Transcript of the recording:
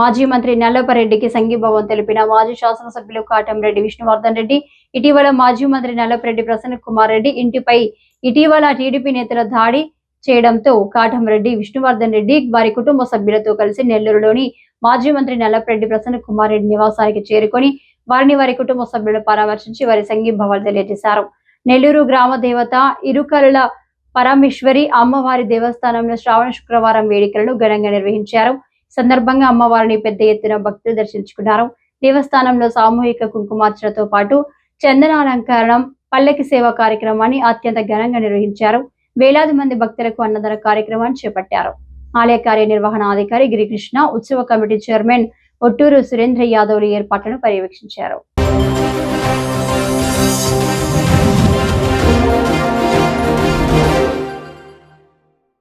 మాజీ మంత్రి నల్లపరెడ్డికి సంఘీభావం తెలిపిన మాజీ శాసనసభ్యులు కాటంరెడ్డి విష్ణువర్ధన్ రెడ్డి ఇటీవల మాజీ మంత్రి నల్లపరెడ్డి ప్రసన్న కుమార్ రెడ్డి ఇంటిపై ఇటీవల టీడీపీ నేతల దాడి చేయడంతో కాటంరెడ్డి విష్ణువర్ధన్ రెడ్డి వారి కుటుంబ సభ్యులతో కలిసి నెల్లూరులోని మాజీ మంత్రి నల్లపరెడ్డి ప్రసన్న కుమార్ రెడ్డి నివాసానికి చేరుకొని వారిని వారి కుటుంబ సభ్యులను పరామర్శించి వారి సంఘీభావాలు తెలియజేశారు. నెల్లూరు గ్రామ దేవత ఇరుకరుల పరమేశ్వరి అమ్మవారి దేవస్థానంలో శ్రావణ శుక్రవారం వేడుకలను ఘనంగా నిర్వహించారు. సందర్భంగా అమ్మవారిని పెద్ద ఎత్తున భక్తులు దర్శించుకున్నారు. దేవస్థానంలో సామూహిక కుంకుమార్చనతో పాటు చందనాలంకరణం పల్లకి సేవ కార్యక్రమాన్ని అత్యంత ఘనంగా నిర్వహించారు. వేలాది మంది భక్తులకు అన్నదాన కార్యక్రమాన్ని చేపట్టారు. ఆలయ కార్యనిర్వహణాధికారి గిరికృష్ణ ఉత్సవ కమిటీ చైర్మన్ ఒట్టూరు సురేంద్ర యాదవ్లు ఏర్పాట్లను పర్యవేక్షించారు.